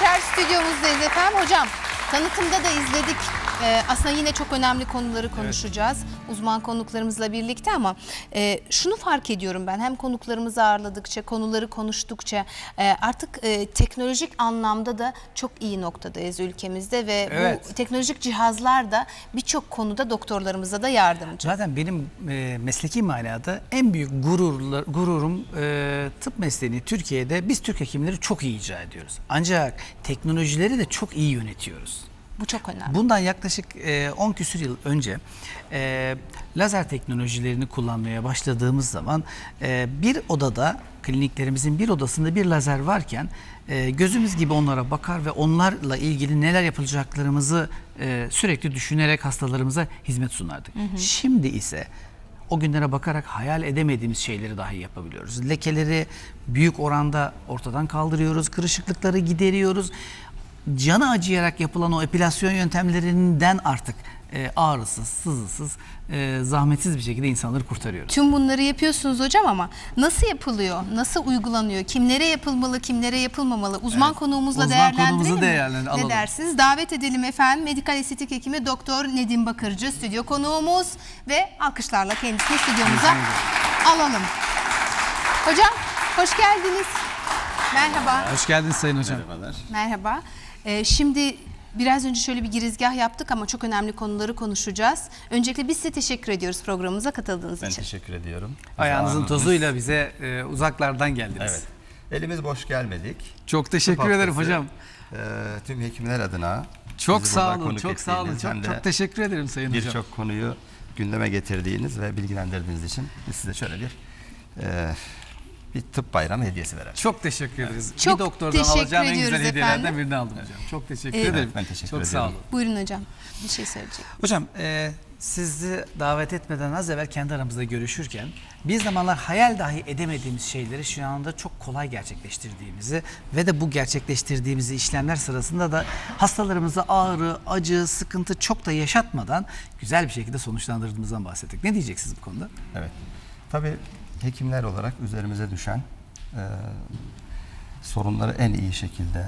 Tekrar stüdyomuzdayız efendim. Hocam tanıtımda da izledik. Ee, aslında yine çok önemli konuları konuşacağız. Uzman konuklarımızla birlikte ama e, şunu fark ediyorum ben. Hem konuklarımızı ağırladıkça, konuları konuştukça e, artık e, teknolojik anlamda da çok iyi noktadayız ülkemizde ve Evet. bu teknolojik cihazlar da birçok konuda doktorlarımıza da yardımcı. Zaten benim e, mesleki manada en büyük gururlar, gururum e, tıp mesleğini Türkiye'de biz Türk hekimleri çok iyi icra ediyoruz. Ancak teknolojileri de çok iyi yönetiyoruz. Bu çok önemli. Bundan yaklaşık e, 10 küsür yıl önce e, lazer teknolojilerini kullanmaya başladığımız zaman e, bir odada kliniklerimizin bir odasında bir lazer varken e, gözümüz gibi onlara bakar ve onlarla ilgili neler yapılacaklarımızı e, sürekli düşünerek hastalarımıza hizmet sunardık. Şimdi ise o günlere bakarak hayal edemediğimiz şeyleri dahi yapabiliyoruz. Lekeleri büyük oranda ortadan kaldırıyoruz, kırışıklıkları gideriyoruz. Canı acıyarak yapılan o epilasyon yöntemlerinden artık e, ağrısız, sızısız, e, zahmetsiz bir şekilde insanları kurtarıyoruz. Tüm bunları yapıyorsunuz hocam ama nasıl yapılıyor? Nasıl uygulanıyor? Kimlere yapılmalı, kimlere yapılmamalı? Uzman konuğumuzla Uzman değerlendirelim konuğumuzu mi? değerlendir- Ne alalım. dersiniz? Davet edelim efendim. Medikal estetik hekimi Doktor Nedim Bakırcı stüdyo konuğumuz ve alkışlarla kendisini stüdyomuza alalım. Hocam hoş geldiniz. Merhaba. Hoş geldiniz Sayın Hocam. Merhabalar. Merhaba. Ee, şimdi biraz önce şöyle bir girizgah yaptık ama çok önemli konuları konuşacağız. Öncelikle biz size teşekkür ediyoruz programımıza katıldığınız Ben için. teşekkür ediyorum. Ayağınızın tozuyla bize e, uzaklardan geldiniz. Evet. Elimiz boş gelmedik. Çok teşekkür Tıp ederim haftası, hocam. e, tüm hekimler adına Çok bizi sağ burada olun, konuk çok sağ olun. ettiğiniz, hem Çok, de çok teşekkür ederim Sayın Hocam. Birçok konuyu gündeme getirdiğiniz ve bilgilendirdiğiniz için biz size şöyle bir e, bir tıp bayramı hediyesi verelim. Çok teşekkür ederiz. Çok bir doktordan teşekkür alacağım en güzel hediyelerden efendim. birini aldım hocam. Çok teşekkür Ee, ederim. Evet, ben teşekkür Çok sağ ediyorum. olun. Buyurun hocam. Bir şey söyleyecek. Hocam e, sizi davet etmeden az evvel kendi aramızda görüşürken bir zamanlar hayal dahi edemediğimiz şeyleri şu anda çok kolay gerçekleştirdiğimizi ve de bu gerçekleştirdiğimiz işlemler sırasında da hastalarımıza ağrı, acı, sıkıntı çok da yaşatmadan güzel bir şekilde sonuçlandırdığımızdan bahsettik. Ne diyeceksiniz bu konuda? Evet. Tabii hekimler olarak üzerimize düşen e, sorunları en iyi şekilde,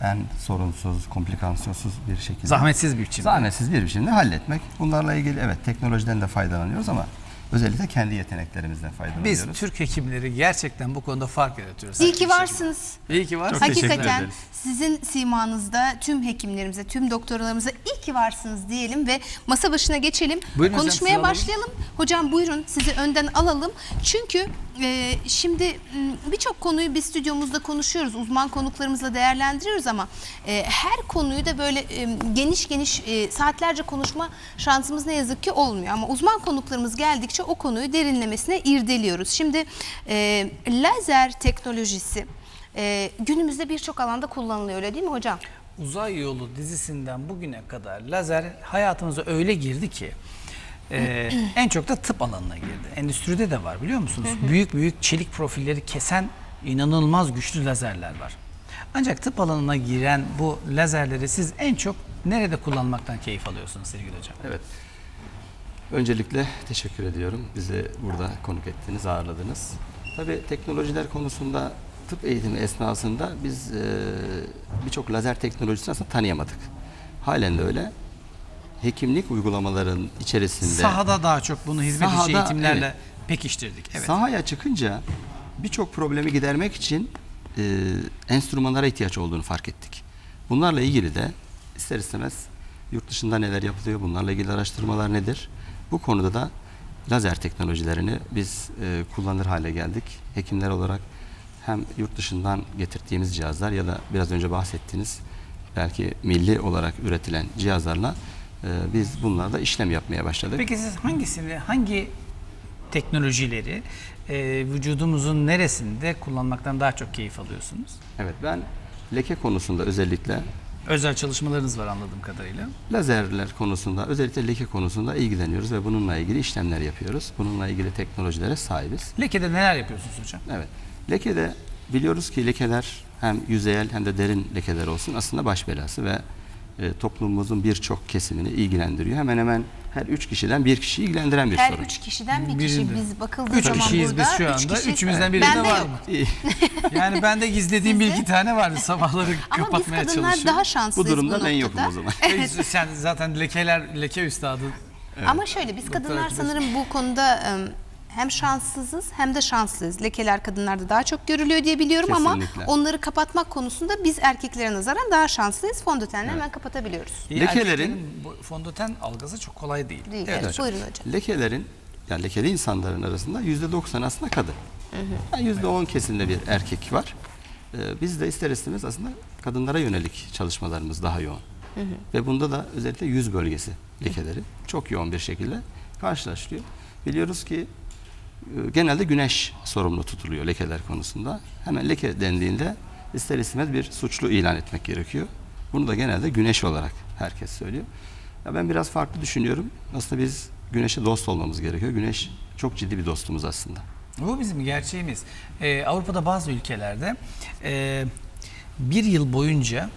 en sorunsuz, komplikasyonsuz bir şekilde Zahmetsiz bir biçimde. Zahmetsiz bir biçimde halletmek. Bunlarla ilgili evet teknolojiden de faydalanıyoruz ama özellikle kendi yeteneklerimizden Biz faydalanıyoruz. Türk hekimleri gerçekten bu konuda fark yaratıyoruz. İyi ki varsınız. İyi ki varsınız. Çok Hakikaten sizin simanızda tüm hekimlerimize, tüm doktorlarımıza iyi ki varsınız diyelim ve masa başına geçelim. Buyurun hocam, Konuşmaya alalım. başlayalım. Hocam buyurun sizi önden alalım. Çünkü e, şimdi m, birçok konuyu biz stüdyomuzda konuşuyoruz. Uzman konuklarımızla değerlendiriyoruz ama e, her konuyu da böyle e, geniş geniş e, saatlerce konuşma şansımız ne yazık ki olmuyor. Ama uzman konuklarımız geldikçe o konuyu derinlemesine irdeliyoruz. Şimdi e, lazer teknolojisi e, günümüzde birçok alanda kullanılıyor öyle değil mi hocam? Uzay Yolu dizisinden bugüne kadar lazer hayatımıza öyle girdi ki e, en çok da tıp alanına girdi. Endüstride de var biliyor musunuz? Büyük büyük çelik profilleri kesen inanılmaz güçlü lazerler var. Ancak tıp alanına giren bu lazerleri siz en çok nerede kullanmaktan keyif alıyorsunuz sevgili hocam? Evet. Öncelikle teşekkür ediyorum. Bizi burada konuk ettiniz, ağırladınız. Tabii teknolojiler konusunda tıp eğitimi esnasında biz e, birçok lazer teknolojisini aslında tanıyamadık. Halen de öyle. Hekimlik uygulamaların içerisinde Sahada daha çok bunu hizmet içi Sahada, eğitimlerle evet. pekiştirdik. Evet. sahaya çıkınca birçok problemi gidermek için e, enstrümanlara ihtiyaç olduğunu fark ettik. Bunlarla ilgili de ister istemez yurt dışında neler yapılıyor, bunlarla ilgili araştırmalar nedir? Bu konuda da lazer teknolojilerini biz e, kullanır hale geldik. Hekimler olarak hem yurt dışından getirdiğimiz cihazlar ya da biraz önce bahsettiğiniz belki milli olarak üretilen cihazlarla biz bunlarda işlem yapmaya başladık. Peki siz hangisini, hangi teknolojileri e, vücudumuzun neresinde kullanmaktan daha çok keyif alıyorsunuz? Evet ben leke konusunda özellikle Özel çalışmalarınız var anladığım kadarıyla. lazerler konusunda özellikle leke konusunda ilgileniyoruz ve bununla ilgili işlemler yapıyoruz. Bununla ilgili teknolojilere sahibiz. Lekede neler yapıyorsunuz hocam? Evet. Lekede biliyoruz ki lekeler hem yüzeyel hem de derin lekeler olsun aslında baş belası ve e, toplumumuzun birçok kesimini ilgilendiriyor. Hemen hemen her üç kişiden bir kişiyi ilgilendiren bir Her sorun. üç kişiden bir kişi Birinde. biz bakıldığı Üç zaman kişiyiz burada. biz şu anda. kişi- Üçümüzden birinde Bende var yok. mı? Yani ben de gizlediğim bir Sizde? iki tane vardı sabahları Ama biz kapatmaya kadınlar çalışıyorum. daha şanslıyız Bu durumda ben yokum o zaman. Sen zaten lekeler, leke üstadı. Ama şöyle biz kadınlar sanırım bu konuda em, hem şanssızız hem de şanslıyız. Lekeler kadınlarda daha çok görülüyor diye biliyorum ama Kesinlikle. onları kapatmak konusunda biz erkeklere nazaran daha şanslıyız. Fondötenle hemen kapatabiliyoruz. Lekelerin- Erkeklerin bu fondöten algısı çok kolay değil. Değil. Evet Evet, hocam. buyurun hocam. Lekelerin, yani lekeli insanların arasında yüzde doksan aslında kadın. Yani yüzde on kesimde bir erkek var. Ee, biz de ister istemez aslında kadınlara yönelik çalışmalarımız daha yoğun. Ve bunda da özellikle yüz bölgesi lekeleri çok yoğun bir şekilde karşılaşılıyor. Biliyoruz ki genelde güneş sorumlu tutuluyor lekeler konusunda. Hemen leke dendiğinde ister istemez bir suçlu ilan etmek gerekiyor. Bunu da genelde güneş olarak herkes söylüyor. Ya ben biraz farklı düşünüyorum. Aslında biz güneşe dost olmamız gerekiyor. Güneş çok ciddi bir dostumuz aslında. Bu bizim gerçeğimiz. Ee, Avrupa'da bazı ülkelerde e, bir yıl boyunca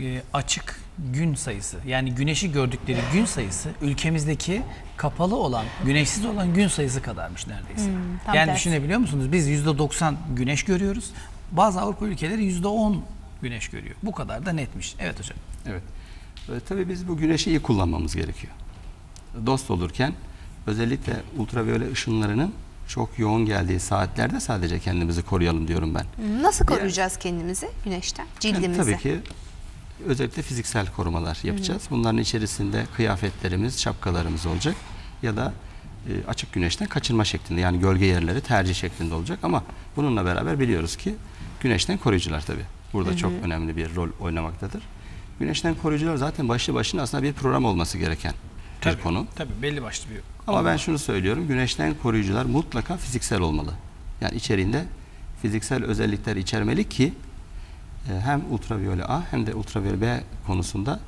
e, açık gün sayısı yani güneşi gördükleri gün sayısı ülkemizdeki kapalı olan, güneşsiz olan gün sayısı kadarmış neredeyse. tam yani tersi. düşünebiliyor musunuz? Biz %90 güneş görüyoruz. Bazı Avrupa ülkeleri %10 güneş görüyor. Bu kadar da netmiş. Evet hocam. Evet. E, tabii biz bu güneşi iyi kullanmamız gerekiyor. Dost olurken özellikle ultraviyole ışınlarının çok yoğun geldiği saatlerde sadece kendimizi koruyalım diyorum ben. Nasıl koruyacağız kendimizi güneşten, Yani cildimizi? tabii ki özellikle fiziksel korumalar yapacağız. Bunların içerisinde kıyafetlerimiz, şapkalarımız olacak ya da e, açık güneşten kaçınma şeklinde yani gölge yerleri tercih şeklinde olacak ama bununla beraber biliyoruz ki güneşten koruyucular tabii. Burada çok önemli bir rol oynamaktadır. Güneşten koruyucular zaten başlı başına aslında bir program olması gereken bir Tabii, konu. Tabii belli başlı bir Ama ben şunu söylüyorum. Güneşten koruyucular mutlaka fiziksel olmalı. Yani içeriğinde fiziksel özellikler içermeli ki e, hem ultraviyole A hem de ultraviyole B konusunda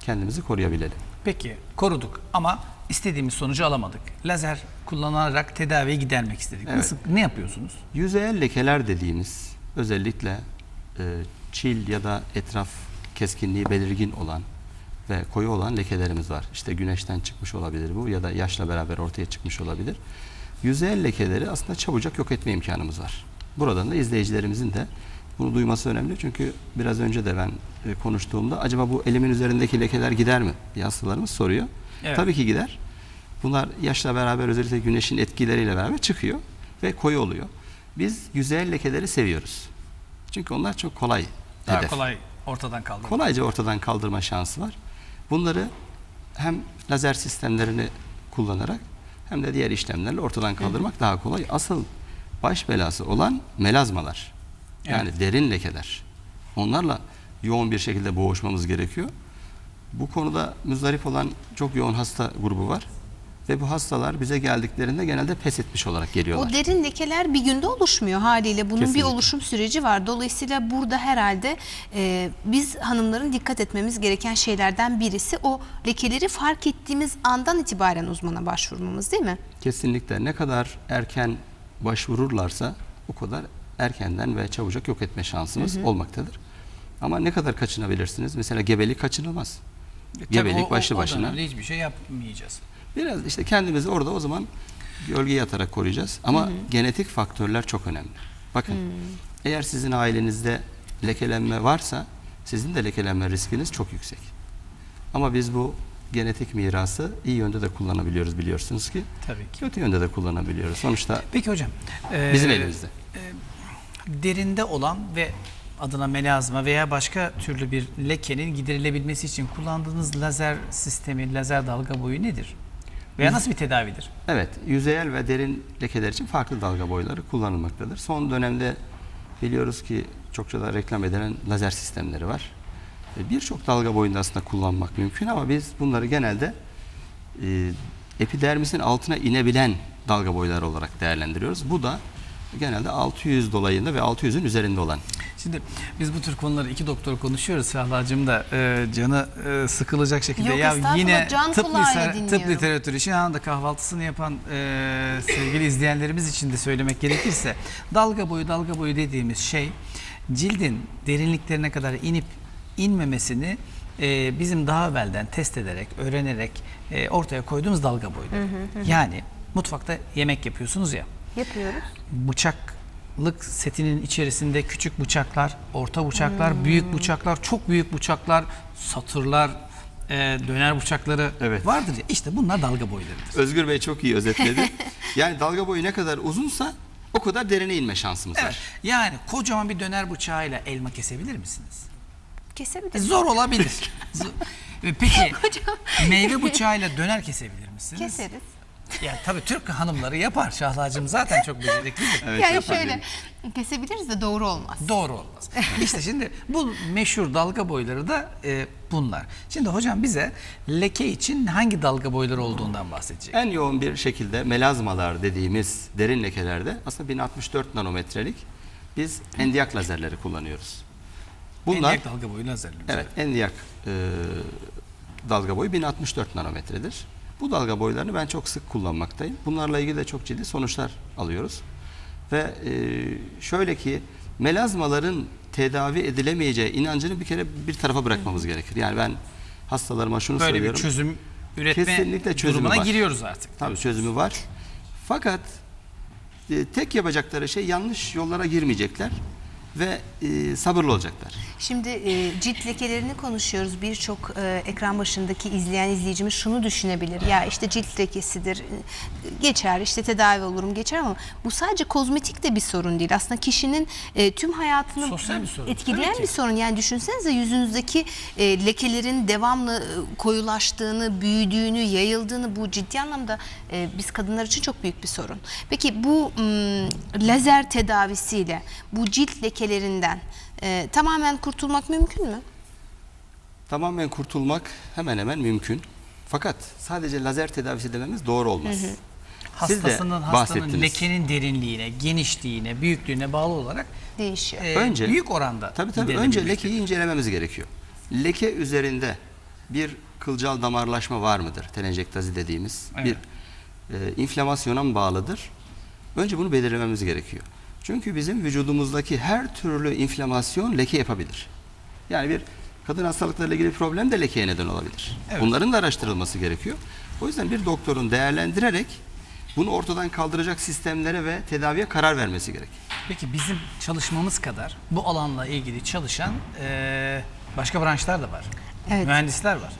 kendimizi koruyabilelim. Peki koruduk ama istediğimiz sonucu alamadık. Lazer kullanarak tedaviyi gidermek istedik. Evet. Nasıl ne yapıyorsunuz? Yüzeyel lekeler dediğimiz özellikle e, çil ya da etraf keskinliği belirgin olan ve koyu olan lekelerimiz var. İşte güneşten çıkmış olabilir bu ya da yaşla beraber ortaya çıkmış olabilir. Yüzeyel lekeleri aslında çabucak yok etme imkanımız var. Buradan da izleyicilerimizin de bunu duyması önemli. Çünkü biraz önce de ben e, konuştuğumda acaba bu elimin üzerindeki lekeler gider mi diye hastalarımız soruyor. Evet. Tabii ki gider. Bunlar yaşla beraber özellikle güneşin etkileriyle beraber çıkıyor ve koyu oluyor. Biz yüzeyel lekeleri seviyoruz. Çünkü onlar çok kolay Daha hedef. kolay ortadan kaldırmak. Kolayca ortadan kaldırma şansı var. Bunları hem lazer sistemlerini kullanarak hem de diğer işlemlerle ortadan kaldırmak daha kolay. Asıl baş belası olan melazmalar. Yani derin lekeler. Onlarla yoğun bir şekilde boğuşmamız gerekiyor. Bu konuda müzdarip olan çok yoğun hasta grubu var. Ve bu hastalar bize geldiklerinde genelde pes etmiş olarak geliyorlar. O derin lekeler bir günde oluşmuyor haliyle. Bunun Kesinlikle. bir oluşum süreci var. Dolayısıyla burada herhalde e, biz hanımların dikkat etmemiz gereken şeylerden birisi o lekeleri fark ettiğimiz andan itibaren uzmana başvurmamız değil mi? Kesinlikle ne kadar erken başvururlarsa o kadar erkenden ve çabucak yok etme şansımız olmaktadır. Ama ne kadar kaçınabilirsiniz? Mesela gebelik kaçınılmaz. Tabii Gebelik o- başlı o- o başına. dönemde hiçbir şey yapmayacağız. Biraz işte kendimizi orada o zaman gölgeye yatarak koruyacağız. Ama genetik faktörler çok önemli. Bakın eğer sizin ailenizde lekelenme varsa sizin de lekelenme riskiniz çok yüksek. Ama biz bu genetik mirası iyi yönde de kullanabiliyoruz biliyorsunuz ki. Tabii ki. Kötü yönde de kullanabiliyoruz. Sonuçta Peki hocam. e, bizim elimizde. Derinde olan ve adına melazma veya başka türlü bir lekenin giderilebilmesi için kullandığınız lazer sistemi, lazer dalga boyu nedir? Veya nasıl bir tedavidir? Evet, yüzeyel ve derin lekeler için farklı dalga boyları kullanılmaktadır. Son dönemde biliyoruz ki çokça da reklam edilen lazer sistemleri var. E, Birçok dalga boyunda aslında kullanmak mümkün ama biz bunları genelde e, epidermisin altına inebilen dalga boyları olarak değerlendiriyoruz. Bu da genelde 600 dolayında ve 600'ün üzerinde olan. Şimdi biz bu tür konuları iki doktor konuşuyoruz. Şahlacığım da e, canı e, sıkılacak şekilde. Yok, ya yine can tıp, liter- tıp literatürü için anda kahvaltısını yapan e, sevgili izleyenlerimiz için de söylemek gerekirse dalga boyu dalga boyu dediğimiz şey cildin derinliklerine kadar inip inmemesini e, bizim daha evvelden test ederek, öğrenerek e, ortaya koyduğumuz dalga boyları. Yani mutfakta yemek yapıyorsunuz ya. Yapıyoruz. Bıçaklık setinin içerisinde küçük bıçaklar, orta bıçaklar, Hmm. büyük bıçaklar, çok büyük bıçaklar, satırlar, e, döner bıçakları Evet. vardır ya. İşte bunlar dalga boylarıdır. Özgür Bey çok iyi özetledi. yani dalga boyu ne kadar uzunsa o kadar derine inme şansımız Evet. var. Yani kocaman bir döner bıçağıyla elma kesebilir misiniz? E, Kesebiliriz. Zor olabilir. E, Peki Hocam. meyve bıçağıyla döner kesebilir misiniz? Keseriz. Ya tabii Türk hanımları yapar. Şahlacığım zaten çok beceriklidir. Evet, yani yapar şöyle kesebiliriz de doğru olmaz. Doğru olmaz. İşte şimdi bu meşhur dalga boyları da e, bunlar. Şimdi hocam bize leke için hangi dalga boyları olduğundan bahsedecek. En yoğun bir şekilde melazmalar dediğimiz derin lekelerde aslında 1064 nanometrelik biz endiyak lazerleri kullanıyoruz. Bunlar Endiyak dalga boyu lazerli. evet endiyak e, dalga boyu 1064 nanometredir. Bu dalga boylarını ben çok sık kullanmaktayım. Bunlarla ilgili de çok ciddi sonuçlar alıyoruz. Ve e, şöyle ki melazmaların tedavi edilemeyeceği inancını bir kere bir tarafa bırakmamız gerekir. Yani ben hastalarıma şunu Böyle bir söylüyorum. çözüm üretme Kesinlikle çözümü durumuna var. giriyoruz artık. Tabii çözümü var. Fakat e, tek yapacakları şey yanlış yollara girmeyecekler ve e, sabırlı olacaklar. Şimdi e, cilt lekelerini konuşuyoruz. Birçok e, ekran başındaki izleyen izleyicimiz şunu düşünebilir. Ya işte cilt lekesidir. Geçer işte tedavi olurum geçer ama bu sadece kozmetik de bir sorun değil. Aslında kişinin e, tüm hayatını Sosyal bir sorun. etkileyen Tabii ki. bir sorun. Yani düşünsenize yüzünüzdeki e, lekelerin devamlı e, koyulaştığını, büyüdüğünü, yayıldığını bu ciddi anlamda e, biz kadınlar için çok büyük bir sorun. Peki bu m, lazer tedavisiyle bu cilt lekelerinden e, tamamen kurtulmak mümkün mü? Tamamen kurtulmak hemen hemen mümkün. Fakat sadece lazer tedavisi dememiz doğru olmaz. Siz de Hastasının, hastanın bahsettiniz. lekenin derinliğine, genişliğine, büyüklüğüne bağlı olarak Değişiyor. e, Önce- büyük oranda Tabii tabii önce lekeyi incelememiz gerekiyor. Leke üzerinde bir kılcal damarlaşma var mıdır? Telenjektazi dediğimiz Evet. bir e, inflamasyona mı bağlıdır? Önce bunu belirlememiz gerekiyor. Çünkü bizim vücudumuzdaki her türlü inflamasyon leke yapabilir. Yani bir kadın hastalıklarıyla ilgili problem de lekeye neden olabilir. Evet. Bunların da araştırılması gerekiyor. O yüzden bir doktorun değerlendirerek bunu ortadan kaldıracak sistemlere ve tedaviye karar vermesi gerek. Peki bizim çalışmamız kadar bu alanla ilgili çalışan e, başka branşlar da var. Evet. Mühendisler var.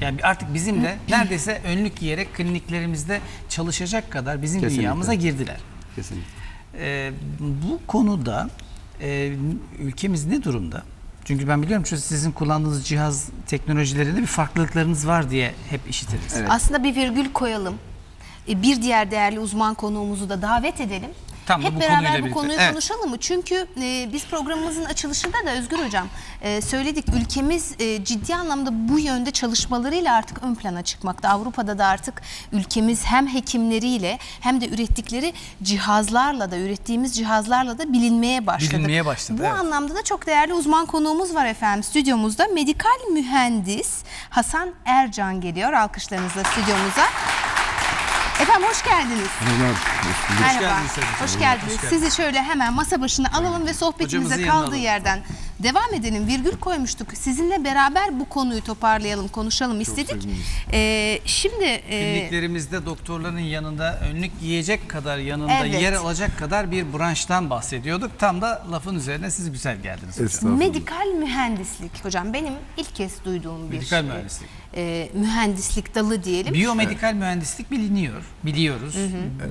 Yani artık bizim de neredeyse önlük giyerek kliniklerimizde çalışacak kadar bizim Kesinlikle. dünyamıza girdiler. Kesinlikle. E, bu konuda e, ülkemiz ne durumda? Çünkü ben biliyorum çünkü sizin kullandığınız cihaz teknolojilerinde bir farklılıklarınız var diye hep işitiriz. Evet. Aslında bir virgül koyalım. E, Bir diğer değerli uzman konuğumuzu da davet edelim. Tamam, Hep bu beraber konuyla bu birlikte. konuyu Evet. konuşalım mı? Çünkü e, biz programımızın açılışında da Özgür Hocam e, söyledik. Ülkemiz e, ciddi anlamda bu yönde çalışmalarıyla artık ön plana çıkmakta. Avrupa'da da artık ülkemiz hem hekimleriyle hem de ürettikleri cihazlarla da ürettiğimiz cihazlarla da bilinmeye başladı. Bilinmeye başladı, Bu evet. anlamda da çok değerli uzman konuğumuz var efendim stüdyomuzda. Medikal mühendis Hasan Ercan geliyor alkışlarınızla stüdyomuza. Efendim hoş geldiniz. Merhaba. geldiniz Sayın Hocam. Hoş geldiniz. Hoş geldiniz. Sizi şöyle hemen masa başına alalım ve sohbetimize kaldığı alalım. yerden devam edelim. Virgül koymuştuk. Sizinle beraber bu konuyu toparlayalım, konuşalım istedik. Ee, şimdi e, Kliniklerimizde doktorların yanında önlük giyecek kadar yanında Evet. yer alacak kadar bir branştan bahsediyorduk. Tam da lafın üzerine siz güzel geldiniz hocam. Medikal mühendislik hocam benim ilk kez duyduğum bir Medikal e, mühendislik. E, mühendislik dalı diyelim. Biyomedikal mühendislik biliniyor, biliyoruz.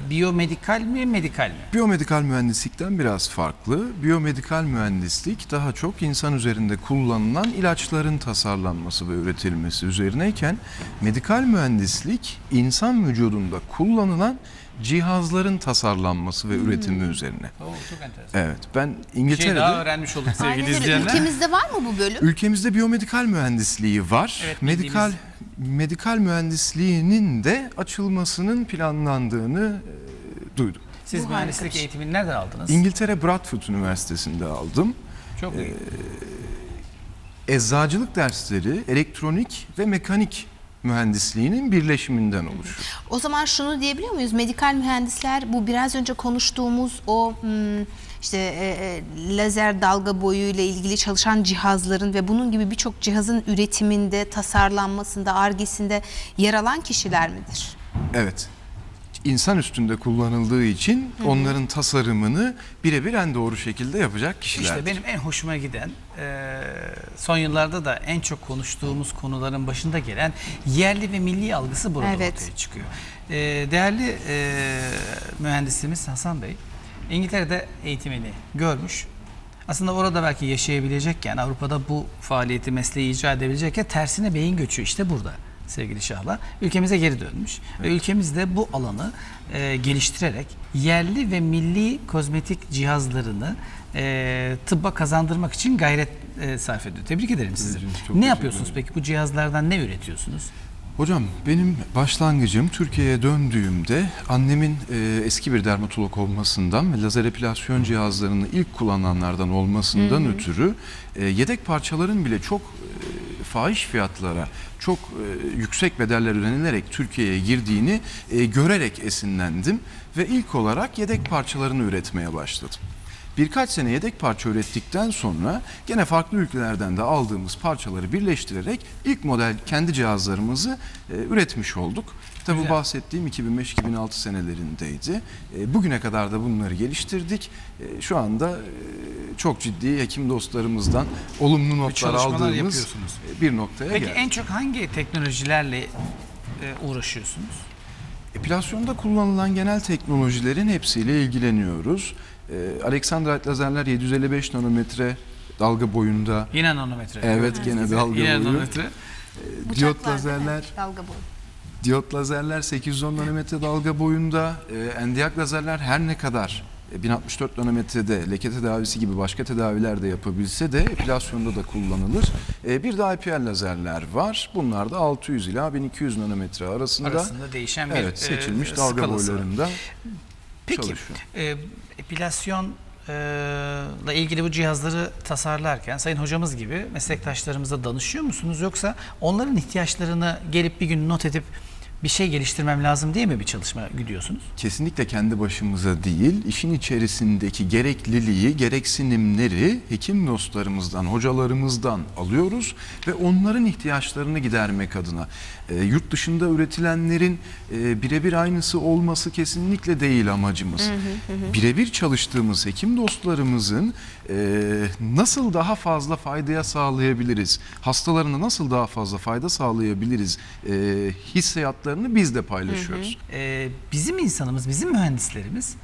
Biyomedikal mi, medikal mi? Biyomedikal mühendislikten biraz farklı. Biyomedikal mühendislik daha çok insan üzerinde kullanılan ilaçların tasarlanması ve üretilmesi üzerineyken medikal mühendislik insan vücudunda kullanılan cihazların tasarlanması ve üretimi üzerine. Oo, çok enteresan. Evet ben Bir şey İngiltere'de daha öğrenmiş olduk Aynen sevgili öyle. izleyenler. Ülkemizde var mı bu bölüm? Ülkemizde biyomedikal mühendisliği var. Evet, medikal medikal mühendisliğinin de açılmasının planlandığını e, duydum. Siz Bu mühendislik harika şey. eğitimini nereden aldınız? İngiltere Bradford Üniversitesi'nde aldım. Çok iyi. Eczacılık dersleri, elektronik ve mekanik mühendisliğinin birleşiminden oluşuyor. O zaman şunu diyebiliyor muyuz? Medikal mühendisler bu biraz önce konuştuğumuz o hmm, işte e, e, lazer dalga boyu ile ilgili çalışan cihazların ve bunun gibi birçok cihazın üretiminde, tasarlanmasında, argesinde yer alan kişiler midir? Evet. İnsan üstünde kullanıldığı için onların tasarımını birebir en doğru şekilde yapacak kişiler. İşte benim en hoşuma giden e, son yıllarda da en çok konuştuğumuz konuların başında gelen yerli ve milli algısı burada Evet. ortaya çıkıyor. E, değerli e, mühendisimiz Hasan Bey İngiltere'de eğitimini görmüş. Aslında orada belki yaşayabilecekken, Avrupa'da bu faaliyeti, mesleği icra edebilecekken tersine beyin göçü işte burada sevgili Şahla. Ülkemize geri dönmüş. Ve ülkemizde bu alanı e, geliştirerek yerli ve milli kozmetik cihazlarını e, tıbba kazandırmak için gayret e, sarf ediyor. Tebrik ederim sizi. Çok Ne yapıyorsunuz peki? Bu cihazlardan ne üretiyorsunuz? Hocam benim başlangıcım Türkiye'ye döndüğümde annemin e, eski bir dermatolog olmasından ve lazer epilasyon cihazlarını ilk kullananlardan olmasından ötürü e, yedek parçaların bile çok e, fahiş fiyatlara, çok e, yüksek bedeller ödenilerek Türkiye'ye girdiğini e, görerek esinlendim ve ilk olarak yedek parçalarını üretmeye başladım. Birkaç sene yedek parça ürettikten sonra gene farklı ülkelerden de aldığımız parçaları birleştirerek ilk model kendi cihazlarımızı e, üretmiş olduk. Tabi bu bahsettiğim 2005-2006 senelerindeydi. E, bugüne kadar da bunları geliştirdik. E, şu anda e, çok ciddi hekim dostlarımızdan olumlu notlar çalışmalar aldığımız yapıyorsunuz. e, bir noktaya Peki geldik. en çok hangi teknolojilerle e, uğraşıyorsunuz? Epilasyonda kullanılan genel teknolojilerin hepsiyle ilgileniyoruz. Ee, Alexandrite lazerler 755 nanometre dalga boyunda. Yine nanometre. Evet gene dalga Yine boyu. nanometre. Diyot Bıçaklar değil mi? lazerler, Dalga boyu. Diyot lazerler 810 nanometre dalga boyunda. Ee, endiyak lazerler her ne kadar e, 1064 nanometrede leke tedavisi gibi başka tedaviler de yapabilse de epilasyonda da kullanılır. Ee, bir de IPL lazerler var. Bunlar da 600 ila 1200 nanometre arasında. Arasında değişen bir evet, seçilmiş e, dalga skalası boylarında Peki çalışıyor. e, epilasyon e, ile ilgili bu cihazları tasarlarken sayın hocamız gibi meslektaşlarımıza danışıyor musunuz yoksa onların ihtiyaçlarını gelip bir gün not edip bir şey geliştirmem lazım diye mi bir çalışma gidiyorsunuz? kesinlikle kendi başımıza değil, işin içerisindeki gerekliliği, gereksinimleri hekim dostlarımızdan, hocalarımızdan alıyoruz ve onların ihtiyaçlarını gidermek adına. E, yurt dışında üretilenlerin e, birebir aynısı olması kesinlikle değil amacımız. Birebir çalıştığımız hekim dostlarımızın e, nasıl daha fazla faydaya sağlayabiliriz, hastalarına nasıl daha fazla fayda sağlayabiliriz? E, hissiyatlarını biz de paylaşıyoruz. E, bizim insanımız, bizim mühendislerimiz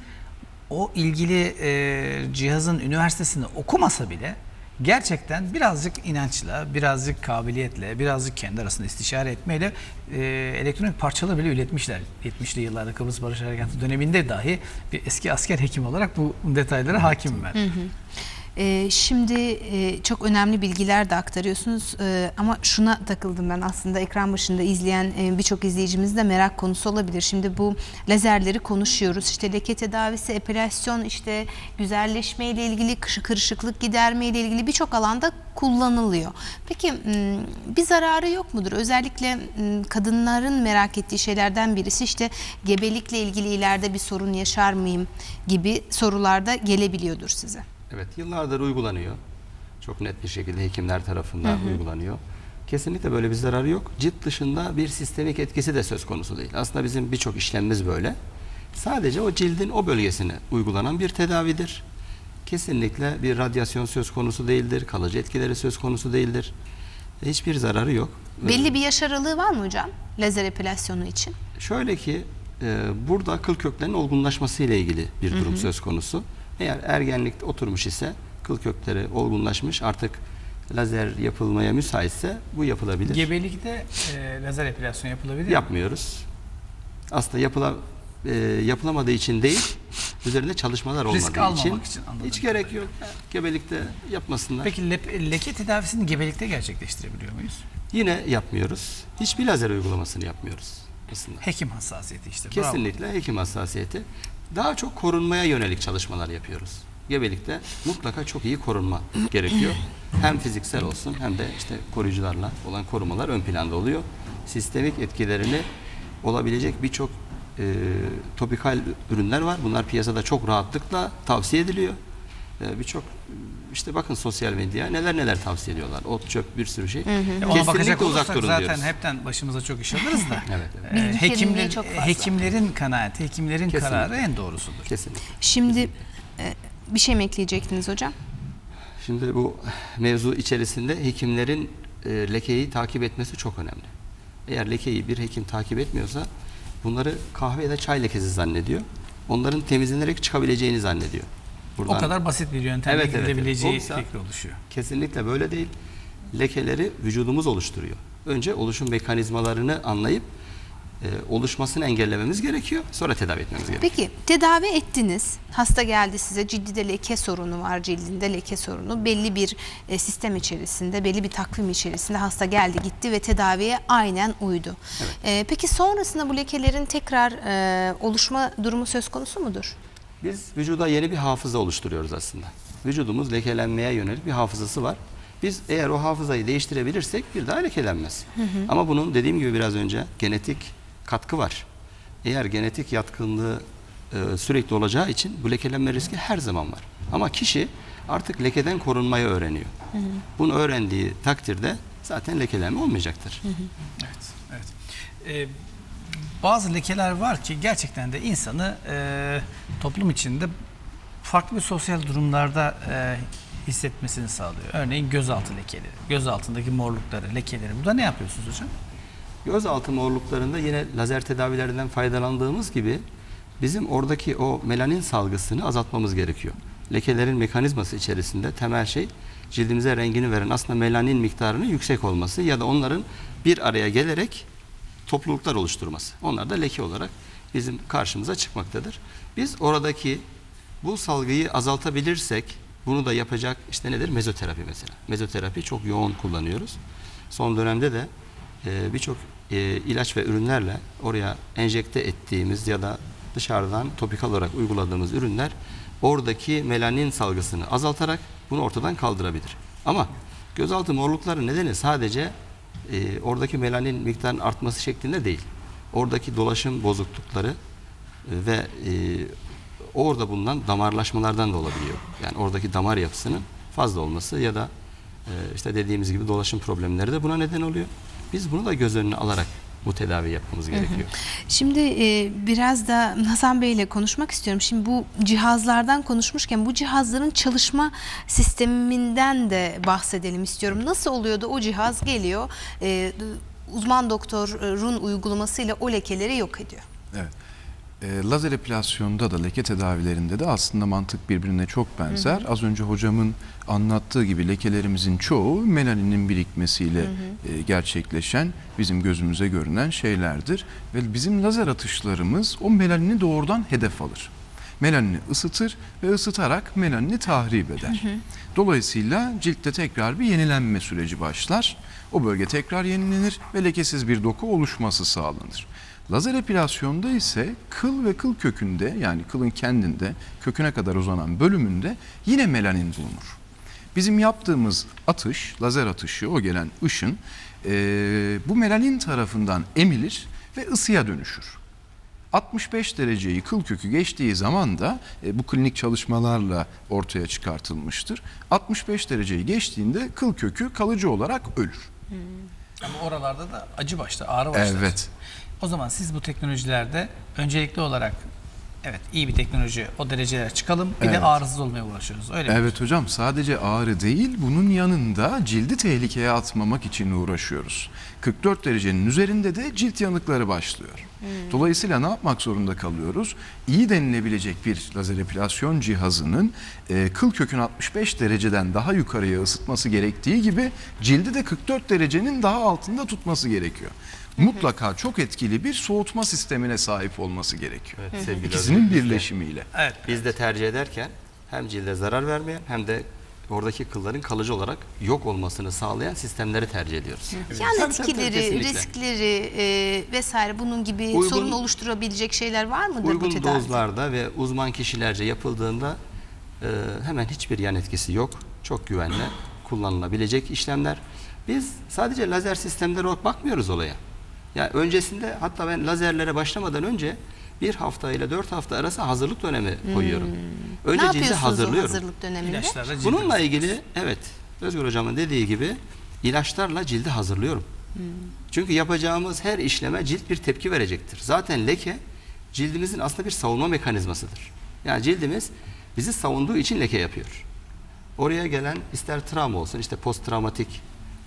o ilgili e, cihazın üniversitesini okumasa bile gerçekten birazcık inançla, birazcık kabiliyetle, birazcık kendi arasında istişare etmeyle e, elektronik parçalar bile üretmişler. 70'li yıllarda Kıbrıs Barış Harekatı döneminde dahi bir eski asker hekim olarak bu detaylara hakimim ben. Ee, şimdi e, çok önemli bilgiler de aktarıyorsunuz Ee, ama şuna takıldım ben aslında ekran başında izleyen e, birçok izleyicimiz de merak konusu olabilir. Şimdi bu lazerleri konuşuyoruz işte leke tedavisi, epilasyon işte güzelleşme ile ilgili kırışıklık giderme ile ilgili birçok alanda kullanılıyor. Peki m, bir zararı yok mudur? Özellikle m, kadınların merak ettiği şeylerden birisi işte gebelikle ilgili ileride bir sorun yaşar mıyım gibi sorularda gelebiliyordur size. Evet, yıllardır uygulanıyor. Çok net bir şekilde hekimler tarafından uygulanıyor. Kesinlikle böyle bir zararı yok. Cilt dışında bir sistemik etkisi de söz konusu değil. Aslında bizim birçok işlemimiz böyle. Sadece o cildin o bölgesine uygulanan bir tedavidir. Kesinlikle bir radyasyon söz konusu değildir. Kalıcı etkileri söz konusu değildir. Hiçbir zararı yok. Belli bir yaş aralığı var mı hocam lazer epilasyonu için? Şöyle ki e, burada kıl köklerinin olgunlaşması ile ilgili bir durum söz konusu. Eğer ergenlikte oturmuş ise kıl kökleri olgunlaşmış artık lazer yapılmaya müsaitse bu yapılabilir. Gebelikte e, lazer epilasyon yapılabilir mi? Yapmıyoruz. Aslında yapıla, e, yapılamadığı için değil, üzerinde çalışmalar olmadığı Risk için, almamak için anladığım hiç gerek yok. Gebelikte yapmasınlar. Peki lep- leke tedavisini gebelikte gerçekleştirebiliyor muyuz? Yine yapmıyoruz. Hiçbir lazer uygulamasını yapmıyoruz aslında. Hekim hassasiyeti işte. bravo. Kesinlikle hekim hassasiyeti. Daha çok korunmaya yönelik çalışmalar yapıyoruz. gebelikte mutlaka çok iyi korunma gerekiyor. Hem fiziksel olsun hem de işte koruyucularla olan korumalar ön planda oluyor. Sistemik etkilerini olabilecek birçok e, topikal ürünler var. Bunlar piyasada çok rahatlıkla tavsiye ediliyor. E, birçok işte bakın sosyal medya neler neler tavsiye ediyorlar. Ot, çöp bir sürü şey. Ya Ona Kesinlikle bakacak uzak durun zaten diyoruz. hepten başımıza çok iş alırız da. Evet, evet. e, kirliliği hekimler, çok fazla. hekimlerin kanaati, hekimlerin Kesinlikle. kararı en doğrusudur. Kesinlikle. Şimdi e, bir şey mi ekleyecektiniz hocam? Şimdi bu mevzu içerisinde hekimlerin e, lekeyi takip etmesi çok önemli. Eğer lekeyi bir hekim takip etmiyorsa bunları kahve ya da çay lekesi zannediyor. Onların temizlenerek çıkabileceğini zannediyor. O kadar basit bir yöntemle Evet, evet, evet. gidilebileceği Oysa- fikri oluşuyor. Kesinlikle böyle değil. Lekeleri vücudumuz oluşturuyor. Önce oluşum mekanizmalarını anlayıp e, oluşmasını engellememiz gerekiyor. Sonra tedavi etmemiz gerekiyor. Peki tedavi ettiniz. Hasta geldi size ciddi de leke sorunu var cildinde leke sorunu. Belli bir e, sistem içerisinde, belli bir takvim içerisinde hasta geldi gitti ve tedaviye aynen uydu. E, peki sonrasında bu lekelerin tekrar e, oluşma durumu söz konusu mudur? Biz vücuda yeni bir hafıza oluşturuyoruz aslında. Vücudumuz lekelenmeye yönelik bir hafızası var. Biz eğer o hafızayı değiştirebilirsek bir daha lekelenmez. Ama bunun dediğim gibi biraz önce genetik katkı var. Eğer genetik yatkınlığı e, sürekli olacağı için bu lekelenme riski her zaman var. Ama kişi artık lekeden korunmayı öğreniyor. Bunu öğrendiği takdirde zaten lekelenme olmayacaktır. Evet, evet. Ee, bazı lekeler var ki gerçekten de insanı e, toplum içinde farklı bir sosyal durumlarda e, hissetmesini sağlıyor. Örneğin gözaltı lekeleri, göz altındaki morlukları, lekeleri. Burada ne yapıyorsunuz hocam? Gözaltı morluklarında yine lazer tedavilerinden faydalandığımız gibi bizim oradaki o melanin salgısını azaltmamız gerekiyor. Lekelerin mekanizması içerisinde temel şey cildimize rengini veren aslında melanin miktarının yüksek olması ya da onların bir araya gelerek topluluklar oluşturması. Onlar da leke olarak bizim karşımıza çıkmaktadır. Biz oradaki bu salgıyı azaltabilirsek bunu da yapacak işte nedir? Mezoterapi mesela. Mezoterapi çok yoğun kullanıyoruz. Son dönemde de e, birçok e, ilaç ve ürünlerle oraya enjekte ettiğimiz ya da dışarıdan topikal olarak uyguladığımız ürünler oradaki melanin salgısını azaltarak bunu ortadan kaldırabilir. Ama gözaltı morlukları nedeni sadece e, oradaki melanin miktarının artması şeklinde değil. Oradaki dolaşım bozuklukları e, ve e, orada bulunan damarlaşmalardan da olabiliyor. Yani oradaki damar yapısının fazla olması ya da e, işte dediğimiz gibi dolaşım problemleri de buna neden oluyor. Biz bunu da göz önüne alarak bu tedavi yapmamız gerekiyor. Şimdi e, biraz da Hasan Bey ile konuşmak istiyorum. Şimdi bu cihazlardan konuşmuşken bu cihazların çalışma sisteminden de bahsedelim istiyorum. Nasıl oluyor da o cihaz geliyor e, uzman doktorun uygulamasıyla o lekeleri yok ediyor? Evet. E, lazer epilasyonda da leke tedavilerinde de aslında mantık birbirine çok benzer. Az önce hocamın anlattığı gibi lekelerimizin çoğu melaninin birikmesiyle e, gerçekleşen bizim gözümüze görünen şeylerdir. Ve bizim lazer atışlarımız o melanini doğrudan hedef alır. Melanini ısıtır ve ısıtarak melanini tahrip eder. Dolayısıyla ciltte tekrar bir yenilenme süreci başlar. O bölge tekrar yenilenir ve lekesiz bir doku oluşması sağlanır. Lazer epilasyonda ise kıl ve kıl kökünde yani kılın kendinde köküne kadar uzanan bölümünde yine melanin bulunur. Bizim yaptığımız atış, lazer atışı, o gelen ışın eee, bu melanin tarafından emilir ve ısıya dönüşür. 65 dereceyi kıl kökü geçtiği zaman da e, bu klinik çalışmalarla ortaya çıkartılmıştır. 65 dereceyi geçtiğinde kıl kökü kalıcı olarak ölür. Ama oralarda da acı başlar, ağrı başlar. Evet. O zaman siz bu teknolojilerde öncelikli olarak evet iyi bir teknoloji o derecelere çıkalım bir de Evet. ağrısız olmaya uğraşıyoruz. Öyle mi? Evet hocam sadece ağrı değil bunun yanında cildi tehlikeye atmamak için uğraşıyoruz. 44 derecenin üzerinde de cilt yanıkları başlıyor. Dolayısıyla ne yapmak zorunda kalıyoruz? İyi denilebilecek bir lazer epilasyon cihazının e, kıl kökün 65 dereceden daha yukarıya ısıtması gerektiği gibi cildi de 44 derecenin daha altında tutması gerekiyor. Mutlaka çok etkili bir soğutma sistemine sahip olması gerekiyor. Evet, sevgili İkisinin Özgür, biz de- birleşimiyle. Evet. Biz de tercih ederken hem cilde zarar vermeyen hem de oradaki kılların kalıcı olarak yok olmasını sağlayan sistemleri tercih ediyoruz. Yan Tabii, tabii, etkileri, kesinlikle. riskleri e, vesaire bunun gibi Uygun- sorun oluşturabilecek şeyler var mıdır bu Uygun tedavide? dozlarda ve uzman kişilerce yapıldığında Ee, hemen hiçbir yan etkisi yok. Çok güvenli kullanılabilecek işlemler. Biz sadece lazer sistemleri olarak bakmıyoruz olaya. Yani öncesinde hatta ben lazerlere başlamadan önce bir hafta ile dört hafta arası hazırlık dönemi koyuyorum. ne Önce cildi yapıyorsunuz o hazırlıyorum. hazırlık döneminde? İlaçlarla cildi Bununla ilgili evet Özgür hocamın dediği gibi ilaçlarla cildi hazırlıyorum. Çünkü yapacağımız her işleme cilt bir tepki verecektir. Zaten leke cildimizin aslında bir savunma mekanizmasıdır. Yani cildimiz bizi savunduğu için leke yapıyor. Oraya gelen ister travma olsun işte post travmatik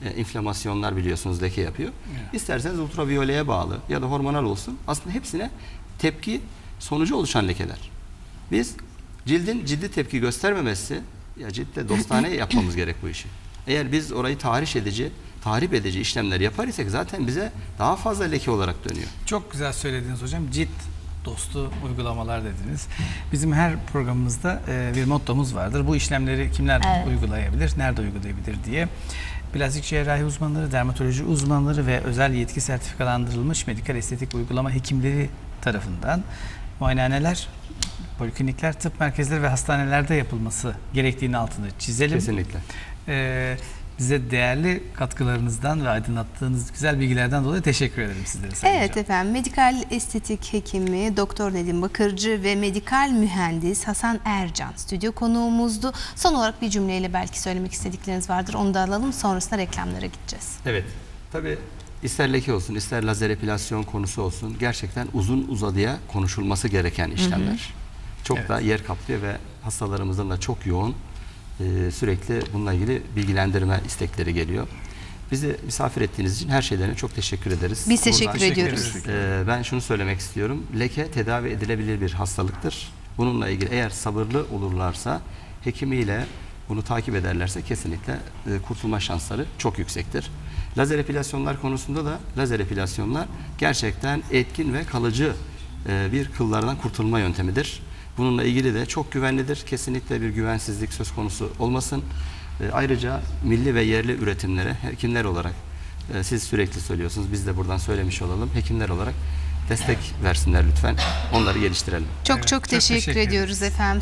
e, inflamasyonlar biliyorsunuz leke yapıyor. İsterseniz ultraviyoleye bağlı ya da hormonal olsun aslında hepsine tepki sonucu oluşan lekeler. Biz cildin ciddi tepki göstermemesi ya ciltle dostane yapmamız gerek bu işi. Eğer biz orayı tahriş edici, tahrip edici işlemler yapar isek zaten bize daha fazla leke olarak dönüyor. Çok güzel söylediniz hocam. Cilt dostu uygulamalar dediniz. Bizim her programımızda e, bir mottomuz vardır. Bu işlemleri kimler Evet. uygulayabilir, nerede uygulayabilir diye. Plastik cerrahi uzmanları, dermatoloji uzmanları ve özel yetki sertifikalandırılmış medikal estetik uygulama hekimleri tarafından muayenehaneler, poliklinikler, tıp merkezleri ve hastanelerde yapılması gerektiğini altını çizelim. Kesinlikle. Ee, bize değerli katkılarınızdan ve aydınlattığınız güzel bilgilerden dolayı teşekkür ederim sizlere Sayın Evet Hocam. efendim medikal estetik hekimi Doktor Nedim Bakırcı ve medikal mühendis Hasan Ercan stüdyo konuğumuzdu. Son olarak bir cümleyle belki söylemek istedikleriniz vardır onu da alalım sonrasında reklamlara gideceğiz. Evet. Tabii ister leke olsun, ister lazer epilasyon konusu olsun gerçekten uzun uzadıya konuşulması gereken işlemler. Çok Evet. da yer kaplıyor ve hastalarımızın da çok yoğun e, sürekli bununla ilgili bilgilendirme istekleri geliyor. Bizi misafir ettiğiniz için her şeyden çok teşekkür ederiz. Biz teşekkür Buradan- Teşekkür ediyoruz. ederiz. Ee, ben şunu söylemek istiyorum. Leke tedavi edilebilir bir hastalıktır. Bununla ilgili eğer sabırlı olurlarsa, hekimiyle bunu takip ederlerse kesinlikle e, kurtulma şansları çok yüksektir. Lazer epilasyonlar konusunda da lazer epilasyonlar gerçekten etkin ve kalıcı e, bir kıllardan kurtulma yöntemidir. Bununla ilgili de çok güvenlidir. Kesinlikle bir güvensizlik söz konusu olmasın. E, ayrıca milli ve yerli üretimlere hekimler olarak e, siz sürekli söylüyorsunuz. Biz de buradan söylemiş olalım. Hekimler olarak destek versinler lütfen. Onları geliştirelim. Çok Evet, çok, çok teşekkür, teşekkür ediyoruz efendim.